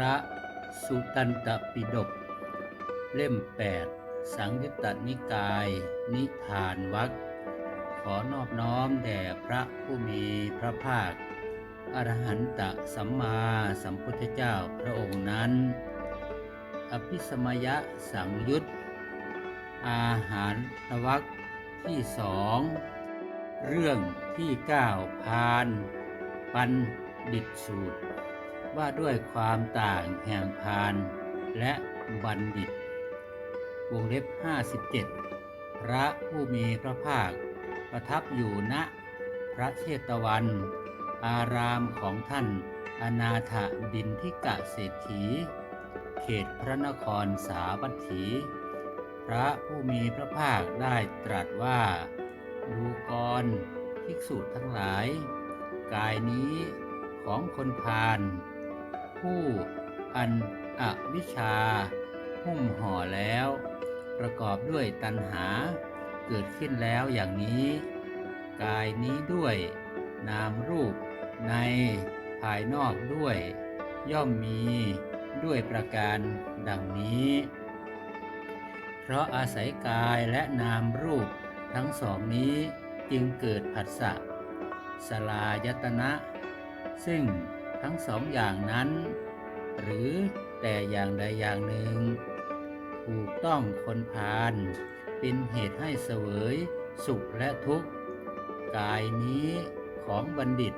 ระสุตันตปิฎกเล่ม 8 สังยุตตนิกาย นิทานวักขอนอบน้อมแด่พระผู้มีพระภาค อรหันตสัมมาสัมพุทธเจ้าพระองค์นั้น อภิสมยะสังยุตอาหารตวักที่สองเรื่องที่เก้าพาน ปันดิตสูตร ว่าด้วยความต่างแห่งพานและบัณฑิต วงเล็บ 57 พระผู้มีพระภาค ประทับอยู่ณพระเชตวัน อารามของท่านอนาถบินทิกะเศรษฐี เขตพระนครสาวัตถี พระผู้มีพระภาคได้ตรัสว่า ดูกรภิกษุทั้งหลาย กายนี้ของคนพาล ผู้อันอวิชชา หุ้มห่อแล้ว ประกอบด้วยตัณหา เกิดขึ้นแล้วอย่างนี้ กายนี้ด้วย นามรูปในภายนอกด้วย ย่อมมีด้วยประการดังนี้ เพราะอาศัยกายและนามรูปทั้งสองนี้จึงเกิดผัสสะสลายตนะ ซึ่ง ทั้งสองอย่างนั้น หรือแต่อย่างใดอย่างหนึ่ง ถูกต้องคนพาลเป็นเหตุให้เสวยสุขและทุกข์ กายนี้ของบัณฑิต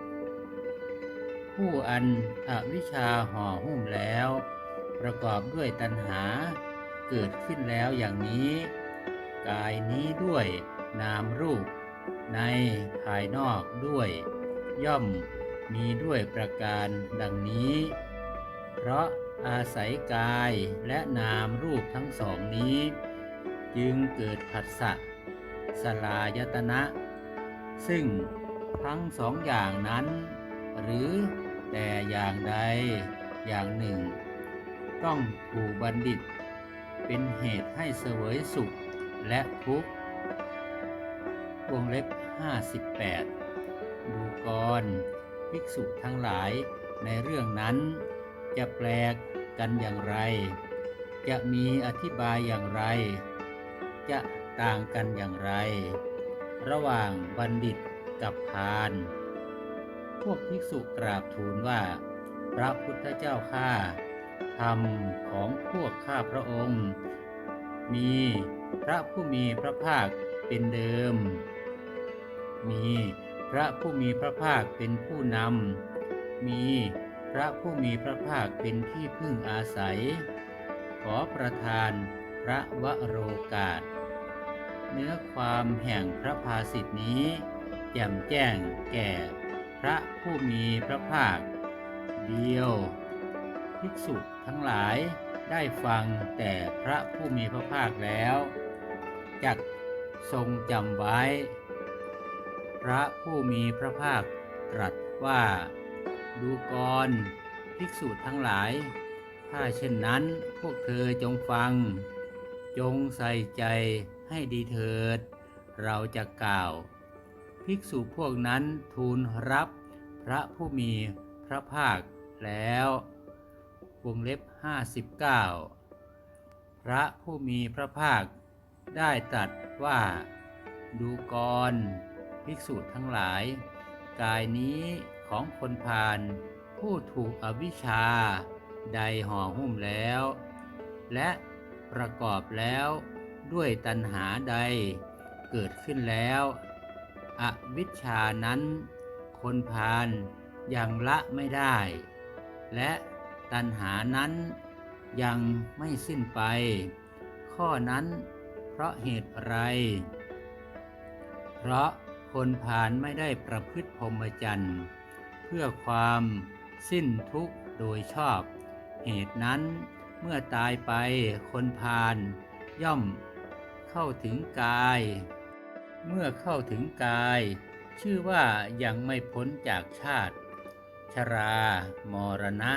ผู้อันอวิชชาห่อหุ้มแล้ว ประกอบด้วยตัณหาเกิดขึ้นแล้วอย่างนี้ กายนี้ด้วยนามรูป ในภายนอกด้วย ย่อม มีด้วยประการดังนี้ เพราะอาศัยกายและนามรูปทั้งสองนี้ จึงเกิดผัสสะสลายตนะ ซึ่งทั้งสองอย่างนั้น หรือแต่อย่างใดอย่างหนึ่ง ต้องถูกบัณฑิต เป็นเหตุให้เสวยสุขและทุกข์วงเล็บ 58 ดูกร ภิกษุทั้งหลายในเรื่องนั้น จะแปลกกันอย่างไร จะมีอธิบายอย่างไร จะต่างกันอย่างไร ระหว่างบัณฑิตกับพาลพวกภิกษุกราบทูลว่า พระพุทธเจ้าข้าธรรมของพวกข้าพระองค์ มีพระผู้มีพระภาคเป็นเดิม มี พระผู้มีพระภาคเป็นผู้นำ มีพระผู้มีพระภาคเป็นที่พึ่งอาศัย ขอประทานพระวโรกาส เนื้อความแห่งพระภาสิทธินี้ แจ่มแจ้งแก่พระผู้มีพระภาค เดียว ภิกษุทั้งหลายได้ฟังแต่พระผู้มีพระภาคแล้ว จักทรงจำไว้ ระผู้มีพระภาคตรัสว่า ดูกรภิกษุทั้งหลาย ถ้าเช่นนั้นพวกเธอจงฟัง จงใส่ใจให้ดีเถิด เราจะกล่าว ภิกษุพวกนั้นทูลรับพระผู้มีพระภาคแล้ววงเล็บ 59 พระผู้มีพระภาคได้ตรัสว่า ดูกร ภิกษุทั้งหลาย กายนี้ของคนพาลผู้ถูกอวิชชา ใดห่อหุ้มแล้ว และประกอบแล้วด้วยตัณหาใดเกิดขึ้นแล้ว อวิชชานั้น คนพาลยังละไม่ได้ และตัณหานั้นยังไม่สิ้นไป ข้อนั้นเพราะเหตุไร เพราะ คนพาลไม่ได้ประพฤติพรหมจรรย์ เพื่อความสิ้นทุกข์โดยชอบ เหตุนั้นเมื่อตายไปคนพาลย่อมเข้าถึงกาย เมื่อเข้าถึงกาย ชื่อว่ายังไม่พ้นจากชาติ ชรา มรณะ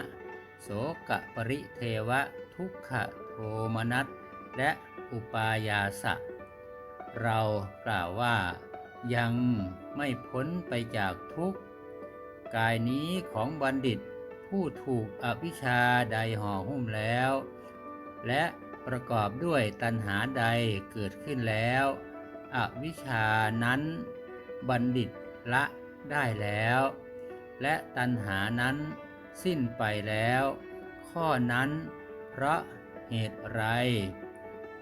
โสกปริเทวะ ทุกขโทมนัสและอุปายาสะ เรากล่าวว่า ยังไม่พ้นไปจากทุกข์ กายนี้ของบัณฑิตผู้ถูกอวิชชาใดห่อหุ้มแล้ว และประกอบด้วยตัณหาใดเกิดขึ้นแล้ว อวิชชานั้นบัณฑิตละได้แล้ว และตัณหานั้นสิ้นไปแล้ว ข้อนั้นเพราะเหตุไร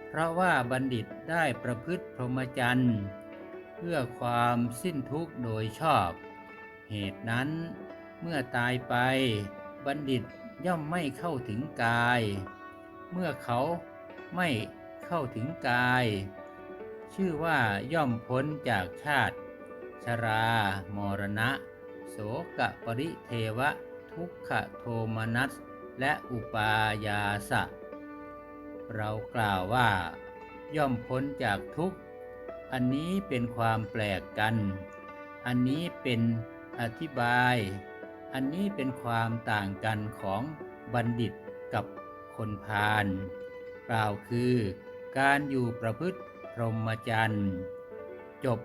เพราะว่าบัณฑิตได้ประพฤติพรหมจรรย์ เพื่อความสิ้นทุกข์โดยชอบ เหตุนั้นเมื่อตายไปบัณฑิตย่อมไม่เข้าถึงกาย เมื่อเขาไม่เข้าถึงกาย ชื่อว่าย่อมพ้นจากชาติ ชรา มรณะ โสกะปริเทวะ ทุกขโทมนัส และอุปายาสะ เรากล่าวว่า ย่อมพ้นจากทุกข์ อันนี้เป็นความแปลกกัน อันนี้เป็นอธิบาย อันนี้เป็นความต่างกันของบัณฑิตกับคนพาลกล่าวคือการอยู่ประพฤติพรหมจรรย์ จบ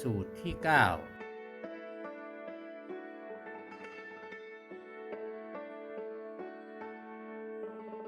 สูตรที่ 9